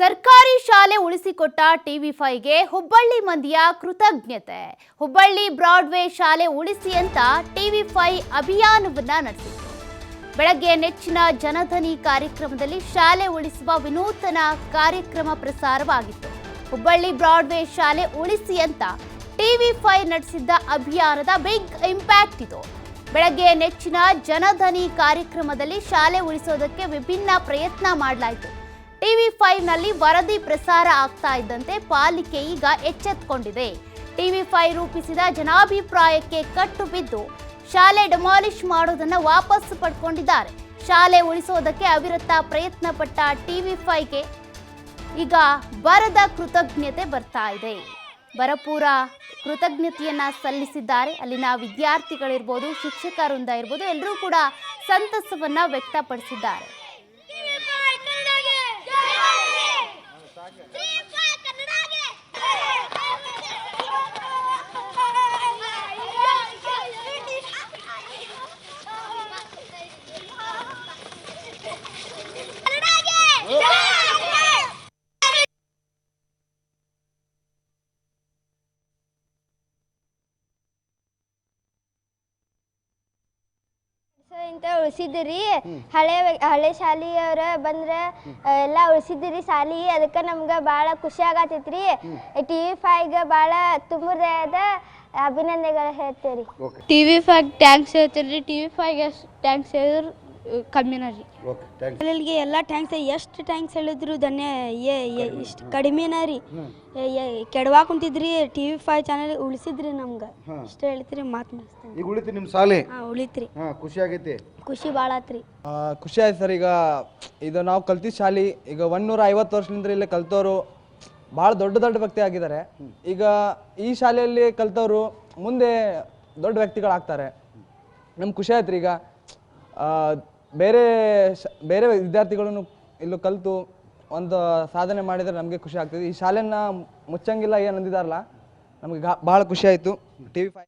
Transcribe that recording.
ಸರ್ಕಾರಿ ಶಾಲೆ ಉಳಿಸಿಕೊಟ್ಟ ಟಿವಿ ಫೈವ್ಗೆ ಹುಬ್ಬಳ್ಳಿ ಮಂದಿಯ ಕೃತಜ್ಞತೆ. ಹುಬ್ಬಳ್ಳಿ ಬ್ರಾಡ್ವೇ ಶಾಲೆ ಉಳಿಸಿ ಅಂತ ಟಿವಿ ಫೈವ್ ಅಭಿಯಾನವನ್ನ ನಡೆಸಿತು ಬೆಳಗ್ಗೆ ನೆಚ್ಚಿನ ಜನಧನಿ ಕಾರ್ಯಕ್ರಮದಲ್ಲಿ ಶಾಲೆ ಉಳಿಸುವ ವಿನೂತನ ಕಾರ್ಯಕ್ರಮ ಪ್ರಸಾರವಾಗಿತ್ತು. ಹುಬ್ಬಳ್ಳಿ ಬ್ರಾಡ್ವೇ ಶಾಲೆ ಉಳಿಸಿ ಅಂತ ಟಿವಿ ಫೈವ್ ನಡೆಸಿದ್ದ ಅಭಿಯಾನದ ಬಿಗ್ ಇಂಪ್ಯಾಕ್ಟ್ ಇದು. ಬೆಳಗ್ಗೆ ನೆಚ್ಚಿನ ಜನಧನಿ ಕಾರ್ಯಕ್ರಮದಲ್ಲಿ ಶಾಲೆ ಉಳಿಸೋದಕ್ಕೆ ವಿಭಿನ್ನ ಪ್ರಯತ್ನ ಮಾಡಲಾಯಿತು. ಟಿವಿ ಫೈವ್ನಲ್ಲಿ ವರದಿ ಪ್ರಸಾರ ಆಗ್ತಾ ಇದ್ದಂತೆ ಪಾಲಿಕೆ ಈಗ ಎಚ್ಚೆತ್ತುಕೊಂಡಿದೆ ಟಿವಿ ಫೈವ್ ರೂಪಿಸಿದ ಜನಾಭಿಪ್ರಾಯಕ್ಕೆ ಕಟ್ಟು ಬಿದ್ದು ಶಾಲೆ ಡೆಮಾಲಿಷ್ ಮಾಡೋದನ್ನು ವಾಪಸ್ ಪಡ್ಕೊಂಡಿದ್ದಾರೆ. ಶಾಲೆ ಉಳಿಸೋದಕ್ಕೆ ಅವಿರತ ಪ್ರಯತ್ನ ಪಟ್ಟ ಟಿವಿ ಫೈವ್ಗೆ ಈಗ ಬರದ ಕೃತಜ್ಞತೆ ಬರ್ತಾ ಇದೆ. ಬರಪೂರ ಕೃತಜ್ಞತೆಯನ್ನು ಸಲ್ಲಿಸಿದ್ದಾರೆ. ಅಲ್ಲಿನ ವಿದ್ಯಾರ್ಥಿಗಳಿರ್ಬೋದು, ಶಿಕ್ಷಕರಿಂದ ಇರ್ಬೋದು ಎಲ್ಲರೂ ಕೂಡ ಸಂತಸವನ್ನ ವ್ಯಕ್ತಪಡಿಸಿದ್ದಾರೆ. Gracias. ಇಂತ ಉಳಿಸಿದ್ರಿ ಹಳೆ ಹಳೆ ಶಾಲಿಯವ್ರ ಬಂದ್ರ ಎಲ್ಲ ಉಳಿಸಿದ್ರಿ ಶಾಲಿ. ಅದಕ್ಕೆ ನಮ್ಗೆ ಭಾಳ ಖುಷಿ ಆಗತೈತ್ರಿ. ಟಿ ವಿ ಫೈವ್ಗೆ ಭಾಳ ತುಂಬದ ಅಭಿನಂದನೆಗಳು ಹೇಳ್ತೇವ್ರಿ okay. T V five thanks ಹೇಳ್ತೀರಿ ರೀ ಟಿ ವಿ ಫೈವ್ಗೆ ಟ್ಯಾಂಕ್ಸ್ ಹೇಳಿದ್ರೆ ಕಮ್ಮಿನ ರೀ ಓಕೆ ಥ್ಯಾಂಕ್ಸ್ ಶಾಲೆಗಳಿಗೆ ಎಲ್ಲ ಟ್ಯಾಂಕ್ಸ್ ಎಷ್ಟು ಟ್ಯಾಂಕ್ಸ್ ಹೇಳಿದ್ರು ಧನ್ಯ ಏ ಇಷ್ಟು ಕಡಿಮೆನ ರೀ. ಕೆಡವಾ ಕುಂತಿದ್ರಿ ಟಿ ವಿ ಫೈವ್ ಚಾನಲ್ ಉಳಿಸಿದ್ರಿ ನಮ್ಗೆ. ಇಷ್ಟ ಹೇಳ್ತೀರಿ ಮಾತು ಮುಗಿಸ್ತೇನೆ. ಈಗ ಉಳಿತು ನಿಮ್ಮ ಶಾಲೆ ಹಾಂ ಉಳಿತ್ರಿ. ಹಾಂ ಖುಷಿ ಆಗೈತಿ. ಖುಷಿ ಭಾಳ ಆತ್ರಿ. ಆ, ಖುಷಿ ಆಯ್ತು ಸರ್ ಈಗ ಇದು ನಾವು ಕಲ್ತಿದ್ದ ಶಾಲೆ ಈಗ ಒಂದೂರ ಐವತ್ತು ವರ್ಷದಿಂದ ಇಲ್ಲಿ ಕಲ್ತವರು ಭಾಳ ದೊಡ್ಡ ದೊಡ್ಡ ವ್ಯಕ್ತಿ ಆಗಿದ್ದಾರೆ. ಈಗ ಈ ಶಾಲೆಯಲ್ಲಿ ಕಲ್ತವರು ಮುಂದೆ ದೊಡ್ಡ ವ್ಯಕ್ತಿಗಳಾಗ್ತಾರೆ. ನಮ್ಗೆ ಖುಷಿ ಆಯ್ತು ಈಗ. ಬೇರೆ ಬೇರೆ ವಿದ್ಯಾರ್ಥಿಗಳನ್ನು ಇಲ್ಲೂ ಕಲಿತು ಒಂದು ಸಾಧನೆ ಮಾಡಿದರೆ ನಮಗೆ ಖುಷಿ ಆಗ್ತದೆ. ಈ ಶಾಲೆನ ಮುಚ್ಚಂಗಿಲ್ಲ ಏನು ಅಂದಿದಾರಲ್ಲ ನಮಗೆ ಭಾಳ ಖುಷಿ ಆಯಿತು. T V five